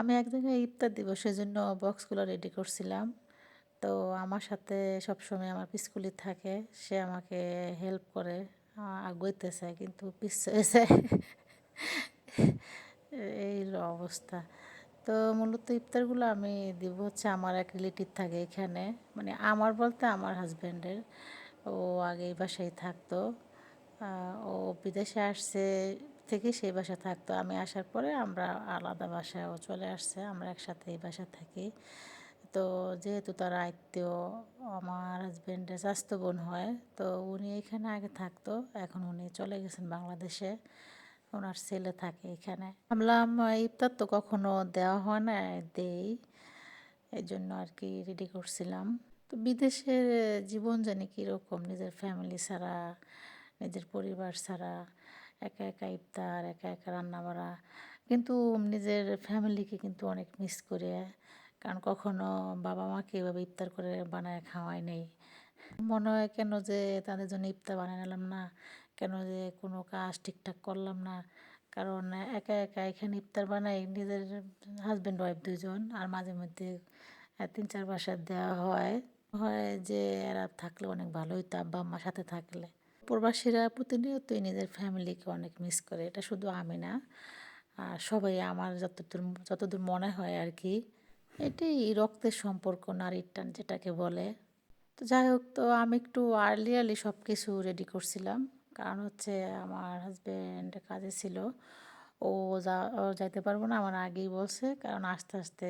আমি এক জায়গায় ইফতার দিবসের জন্য বক্সগুলো রেডি করছিলাম। তো আমার সাথে সবসময় আমার পিসকুলি থাকে, সে আমাকে হেল্প করে। আগাইতেছে, কিন্তু পিছিয়েছে এই অবস্থা। তো মূলত ইফতারগুলো আমি দিব হচ্ছে আমার এক রিলেটিভ থাকে এখানে। মানে আমার বলতে আমার হাজব্যান্ডের ও আগে এই বাসায় থাকতো। ও বিদেশে আসছে থেকে সেই বাসা থাকতো। আমি আসার পরে আমরা আলাদা বাসায় চলে আসছে, আমরা একসাথে এই বাসা থাকি। তো যেহেতু তার আত্মীয় আমার হাজব্যান্ডের স্বাস্থ্য বোন হয়, তো উনি এখানে আগে থাকতো, এখন উনি চলে গেছেন বাংলাদেশে। ওনার ছেলে থাকে এখানে। ভাবলাম ইফতার তো কখনো দেওয়া হয় না, দেই। এই জন্য আর কি রেডি করছিলাম। তো বিদেশের জীবন জানি কীরকম, নিজের ফ্যামিলি ছাড়া, নিজের পরিবার ছাড়া। একা একা ইফতার, একা একা রান্না বাড়া। কিন্তু নিজের ফ্যামিলিকে কিন্তু অনেক মিস করে। কারণ কখনো বাবা মাকে এভাবে ইফতার করে বানায় খাওয়াই নেই। মনে হয় কেন যে তাদের জন্য ইফতার বানিয়ে নিলাম না? কেন যে কোনো কাজ ঠিকঠাক করলাম না? কারণ একা একা এখানে ইফতার বানাই নিজের হাজব্যান্ড ওয়াইফ দুজন আর মাঝে মধ্যে তিন চার বাসা দেওয়া হয়। হয় যে এরা থাকলে অনেক ভালো হইতো, আব্বা আম্মার সাথে থাকলে। প্রবাসীরা প্রতিনিয়তই নিজের ফ্যামিলিকে অনেক মিস করে। এটা শুধু আমি না সবাই আমার যতদূর যতদূর মনে হয় আর কি এটাই রক্তের সম্পর্ক, নারীর টান যেটাকে বলে। তো যাই হোক, তো আমি একটু আর্লি আর্লি সব কিছু রেডি করছিলাম। কারণ হচ্ছে আমার হাজব্যান্ড কাজে ছিল। ও যা যাইতে পারব না, আমার আগেই বলছে। কারণ আস্তে আস্তে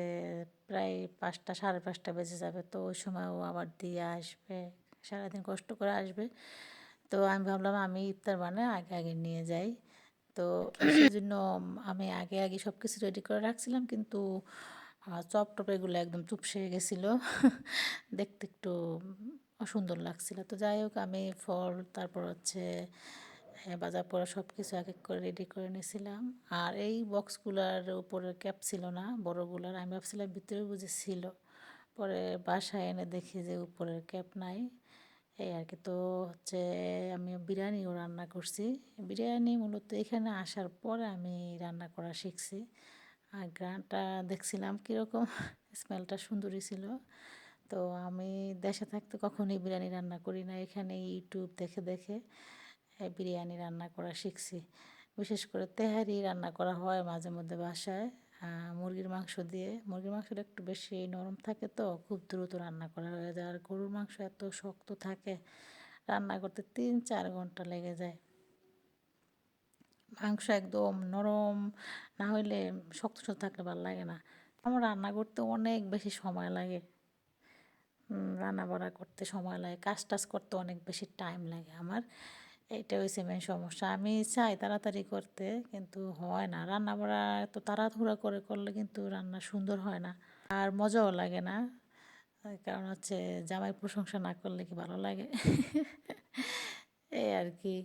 প্রায় পাঁচটা, সাড়ে পাঁচটা বেজে যাবে। তো ওই সময় ও আবার দিয়ে আসবে, সারাদিন কষ্ট করে আসবে। তো আমি ভাবলাম আমি ইফতার বানায় আগে আগে নিয়ে যাই। তো সেই জন্য আমি আগে আগে সব কিছু রেডি করে রাখছিলাম, কিন্তু চপ টপ এগুলো একদম চুপসে গেছিল। দেখতে একটু অসুন্দর লাগছিল। তো যাই হোক, আমি ফল, তারপর হচ্ছে বাজার পরে সব কিছু এক এক করে রেডি করে নিয়েছিলাম আর এই বক্সগুলার উপরে ক্যাপ ছিল না, বড়গুলার। আমি ভাবছিলাম ভিতরে বুঝে ছিল। পরে বাসায় এনে দেখি যে উপরের ক্যাপ নাই। এই আর কি তো হচ্ছে আমি বিরিয়ানিও রান্না করছি। বিরিয়ানি মূলত এখানে আসার পরে আমি রান্না করা শিখছি। আর গ্রানটা দেখছিলাম কীরকম, স্মেলটা সুন্দরই ছিল। তো আমি দেশে থাকতে কখনোই বিরিয়ানি রান্না করি না এখানে ইউটিউব দেখে দেখে বিরিয়ানি রান্না করা শিখছি। বিশেষ করে তেহারি রান্না করা হয় মাঝে মধ্যে বাসায়। মুরগির মাংস দিয়ে। মুরগির মাংসটা একটু বেশি নরম থাকে তো, খুব দ্রুত রান্না করা হয়ে যায়। আর গরুর মাংস এত শক্ত থাকে, রান্না করতে তিন চার ঘণ্টা লেগে যায়। মাংস একদম নরম, না হইলে শক্ত শক্ত থাকলে ভালো লাগে না। আমার রান্না করতে অনেক বেশি সময় লাগে। রান্না বাড়া করতে সময় লাগে কাজ টাজ করতে অনেক বেশি টাইম লাগে আমার। এইটা হয়েছে মেন সমস্যা। আমি চাই তাড়াতাড়ি করতে, কিন্তু হয় না। রান্না বাড়া এত তাড়াহুড়া করে করলে কিন্তু রান্না সুন্দর হয় না। আর মজাও লাগে না। কারণ হচ্ছে জামাই প্রশংসা না করলে কি ভালো লাগে? এই আর কি।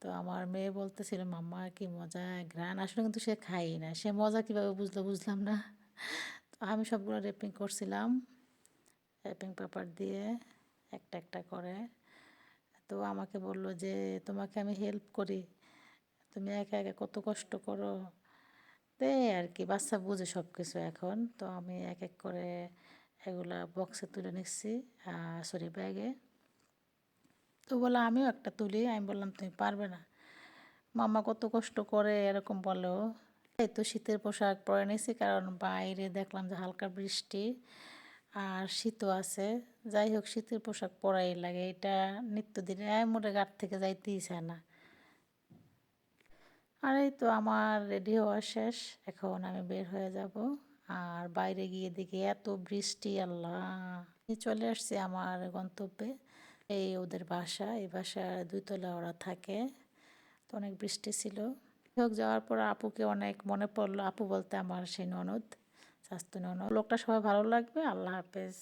তো আমার মেয়ে বলতেছিল, মাম্মা, কি মজা গ্রান আসলে কিন্তু সে খাই না। সে মজা কীভাবে বুঝলো বুঝলাম না। তো আমি সবগুলো রেপিং করছিলাম। র্যাপিং পেপার দিয়ে একটা একটা করে। তো আমাকে বলল যে, তোমাকে আমি হেল্প করি। তুমি একা একা কত কষ্ট করো? তে আর কি, বাচ্চা বুঝে সব কিছু এখন। তো আমি এক এক করে এগুলা বক্সে তুলে নিচ্ছি সরি ব্যাগে তো বলে, আমিও একটা তুলি। আমি বললাম, তুমি পারবে না। মামা কত কষ্ট করে, এরকম বলেও এই তো শীতের পোশাক পরে নিয়েছি, কারণ বাইরে দেখলাম যে হালকা বৃষ্টি। আর শীতও আছে। যাই হোক শীতের পোশাক পরাই লাগে। এটা নিত্যদিনে। মোটে গাট থেকে যাইতেই চায় না। আর এই তো আমার রেডি হওয়া শেষ। এখন আমি বের হয়ে যাব। আর বাইরে গিয়ে দেখি এত বৃষ্টি, আল্লাহ! চলে আসছি আমার গন্তব্যে। এই ওদের বাসা। এই বাসা দুইতলা ওরা থাকে। তো অনেক বৃষ্টি ছিল। হোক যাওয়ার পর আপুকে অনেক মনে পড়ল। আপু বলতে আমার সেই ননদ। স্বাস্থ্য না লোকটা সবাই ভালো লাগবে আল্লাহ হাফেজ।